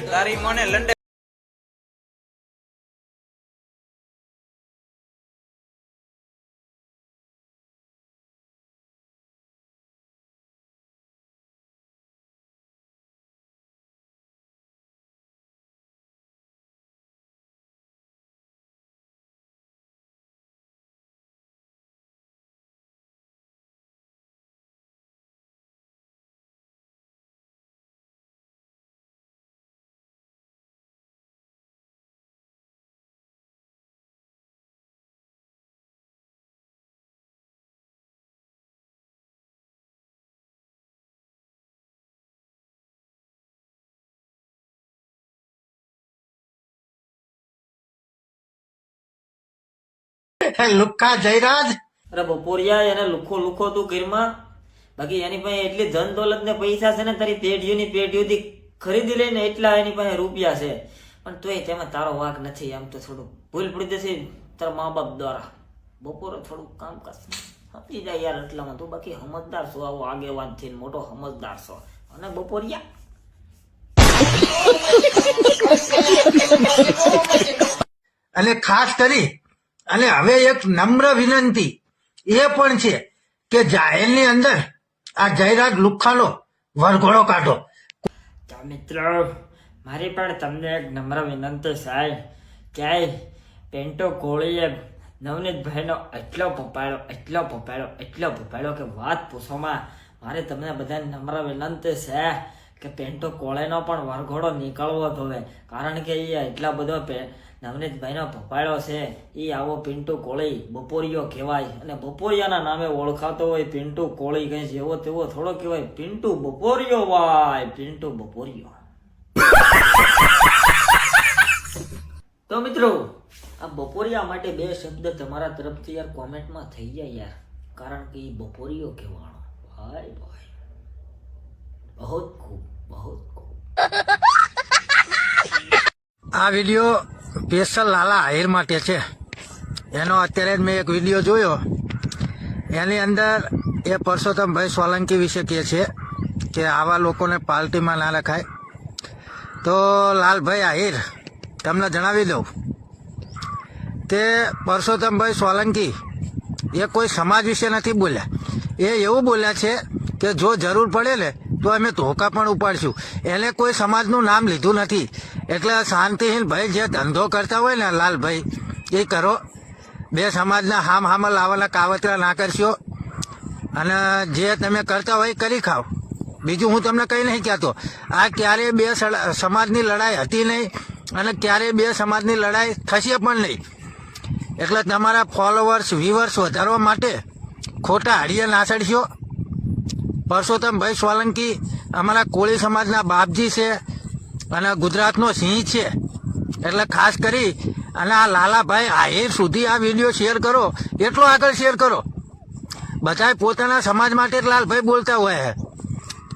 તારી મને લંડે લુક્કા જયરાજ. અરે બપોરિયા એને લુખો લુખો તું ઘરમાં. બાકી એની પાસે એટલી ધન દોલત ને પૈસા છે ને તારી પેઢીઓની પેઢીઓથી ખરીદી લઈને એટલા એની પાસે રૂપિયા છે. પણ તોય તેમાં તારો વાંક નથી આમ તો થોડું ભૂલ પડી જશે તારા મા બાપ દ્વારા. બપોરે થોડું કામ કર સમજી જાય યાર એટલામાં તું. બાકી સમજદાર છો આવો આગેવાન થઈને મોટો સમજદાર છો. અને બપોરિયા? અને ખાસ કરી અને હવે એક નમ્ર વિનંતી એ પણ છે કે જાહેરની અંદર આ જયરાજ લુખ્ખાનો વરઘોડો કાઢો. તો મિત્રો, મારી પણ તમને એક નમ્ર વિનંતી સાહેબ, ક્યાંય પેન્ટો કોળીએ નવનીતભાઈનો એટલો પપાડો એટલો પપાડો એટલો પપાડો કે વાત પૂછોમાં, મારે તમને બધાને નમ્ર વિનંતી છે કે પેન્ટો કોળેનો પણ વરઘોડો નીકળવો જોવે કારણ કે એ એટલા બધો નવનીતભાઈનો પપાડો છે. એ આવો પિન્ટુ કોળી બપોરિયો કહેવાય. અને બપોરિયાના નામે ઓળખાતો હોય પિન્ટુ કોળી કઈ જેવો તેવો થોડો કહેવાય. પિન્ટુ બપોરિયો વાય પિન્ટુ બપોરિયો. તો મિત્રો, આ બપોરિયા માટે બે શબ્દ તમારા તરફથી યાર કોમેન્ટમાં થઈ જાય યાર. કારણ કે એ બપોરિયો કહેવાનો. ભાઈ ભાઈ. બહુ ખૂબ બહુ ખૂબ. આ વીડિયો સ્પેશિયલ લાલા આહિર માટે છે. એનો અત્યારે જ મેં એક વીડિયો જોયો. એની અંદર એ પરસોત્તમભાઈ સોલંકી વિશે કહે છે કે આવા લોકોને પાર્ટીમાં ના રખાય. તો લાલભાઈ આહિર, તમને જણાવી દઉં. તે પરસોત્તમભાઈ સોલંકી એ કોઈ સમાજ વિશે નથી બોલ્યા. એ એવું બોલ્યા છે કે જો જરૂર પડે ને તો અમે ધોકા પણ ઉપાડશું. એને કોઈ સમાજનું નામ લીધું નથી. એટલે શાંતિહીન ભાઈ જે ધંધો કરતા હોય ને લાલભાઈ, એ કરો. બે સમાજના હામ હામ લાવવાના કાવતરા ના કરશો. અને જે તમે કરતા હોય કરી ખાઓ. બીજું હું તમને કંઈ નહીં કહેતો. આ ક્યારેય બે સમાજની લડાઈ હતી નહીં અને ક્યારેય બે સમાજની લડાઈ થશે પણ નહીં. એટલે તમારા ફોલોવર્સ વ્યુઅર્સ વધારવા માટે ખોટા હાડીએ નાસડશો પરસોત્તમભાઈ સોલંકી, અમારા કોળી સમાજના બાપજી છે અને ગુજરાતનો સિંહ છે. એટલે ખાસ કરી અને આ લાલાભાઈ આહિર સુધી આ વીડિયો શેર કરો. એટલો આગળ શેર કરો. બધાય પોતાના સમાજ માટે જ લાલભાઈ બોલતા હોય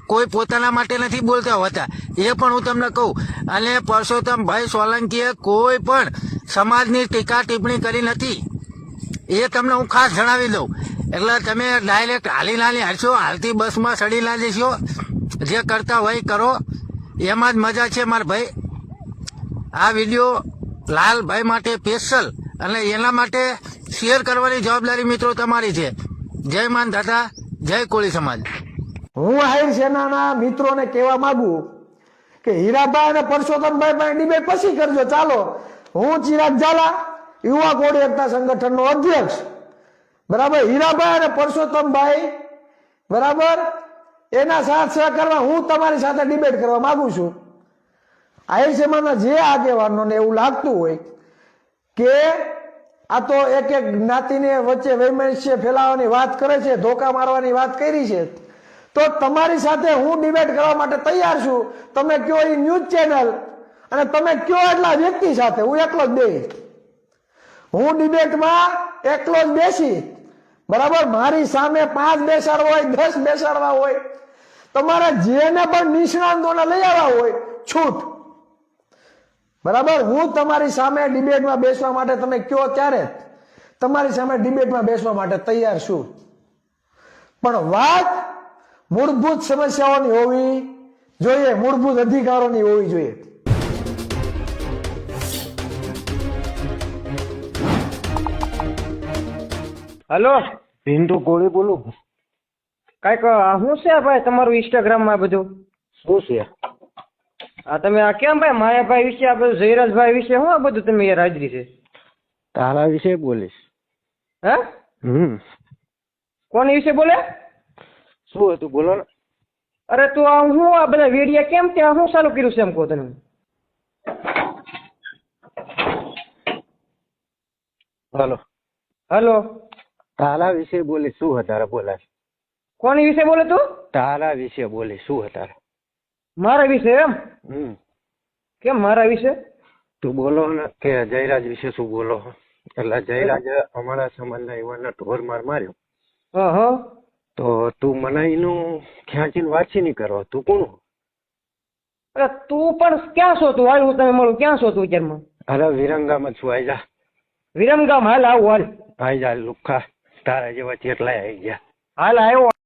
કોઈ પોતાના માટે નથી બોલતા હોતા. એ પણ હું તમને કહું. અને પરસોત્તમભાઈ સોલંકીએ કોઈ પણ સમાજની ટીકા ટિપ્પણી કરી નથી. એ તમને હું ખાસ જણાવી દઉં. એટલે તમે ડાયરેક્ટ હાલી નાલી હાલશો, હાલતી બસમાં સડી ના જશો જે કરતા હોય કરો. એમાં જ મજા છે મારા ભાઈ. આ વીડિયો લાલભાઈ માટે સ્પેશિયલ અને એના માટે શેર કરવાની જવાબદારી મિત્રો તમારી છે. જય માન દાદા, જય કોળી સમાજ. હું આહિર સેનાના મિત્રોને કહેવા માંગુ કે હીરાભાઈ અને પરસોત્તમભાઈ પણ ડિબેટ પછી કરજો. ચાલો, હું ચિરાગ ઝાલા, યુવા કોળી એકતા સંગઠનનો અધ્યક્ષ. બરાબર? હીરાભાઈ અને પરસોત્તમભાઈ. બરાબર? એના સાથ સહકારમાં હું તમારી સાથે ડિબેટ કરવા માંગુ છું. આહિર સેનાના જે આગેવાનોને એવું લાગતું હોય કે આ તો એક એક જ્ઞાતિને વચ્ચે વૈમનસ્ય ફેલાવવાની વાત કરે છે, ધોકા મારવાની વાત કરી છે, તો તમારી સાથે હું ડિબેટ કરવા માટે તૈયાર છું. તમે કયો એ ન્યૂઝ ચેનલ અને તમે કયો એટલા વ્યક્તિ સાથે? હું એકલો જ બે હું ડિબેટમાં એકલો જ બેસી બરાબર? મારી સામે પાંચ બેસાડવા હોય, દસ બેસાડવા હોય. તમારે જેને પણ નિષ્ણાંતોને લઈ આવ્યા હોય, છૂટ. બરાબર? હું તમારી સામે ડિબેટમાં બેસવા માટે તમે કયો ત્યારે? તમારી સામે ડિબેટમાં બેસવા માટે તૈયાર છું. પણ વાત મૂળભૂત સમસ્યાઓની હોવી જોઈએ, મૂળભૂત અધિકારોની હોવી જોઈએ. હલો? પિન્ટુ ગોળી બોલું. કાંઈક શું છે ભાઈ તમારું ઇન્સ્ટાગ્રામમાં બધું? શું છે? આ તમે આ કેમ ભાઈ માયાભાઈ વિશે આ બધું જયરાજભાઈ વિશે શું આ બધું તમે યાર હાજરી છે? તારા વિશે બોલીશ. હે? હમ. કોની વિશે બોલે? શું હતું? બોલો ને. અરે તું આ હું આ બધા વેડિયા કેમ ત્યાં શું ચાલુ કર્યું છે એમ કહો તને? હલો. હલો. તારા વિશે બોલી શું હતા બોલા કોની વિશે બોલે તું? તારા વિશે બોલી શું હતા મારા વિશે એમ? હમ. કેમ મારા વિશે? તું બોલો ને કે જયરાજ વિશે શું બોલો? એટલે જયરાજ અમારા સમાજના યુવાનને ઢોર માર માર્યો. તો તું મને એનું ખેંચીને વાંચી નહીં કરો. તું કોણ અરે તું પણ ક્યાં છો તું? હાલ હું તમે મળું. ક્યાં છો તું જન્મ અરે વિરંગામાં છું. આઈ જા. વિરંગામાં હાલ આવું હાલ. આઈ જા લુખા. તારા જેવા ચેટલા આવી ગયા. હાલ આવ્યો.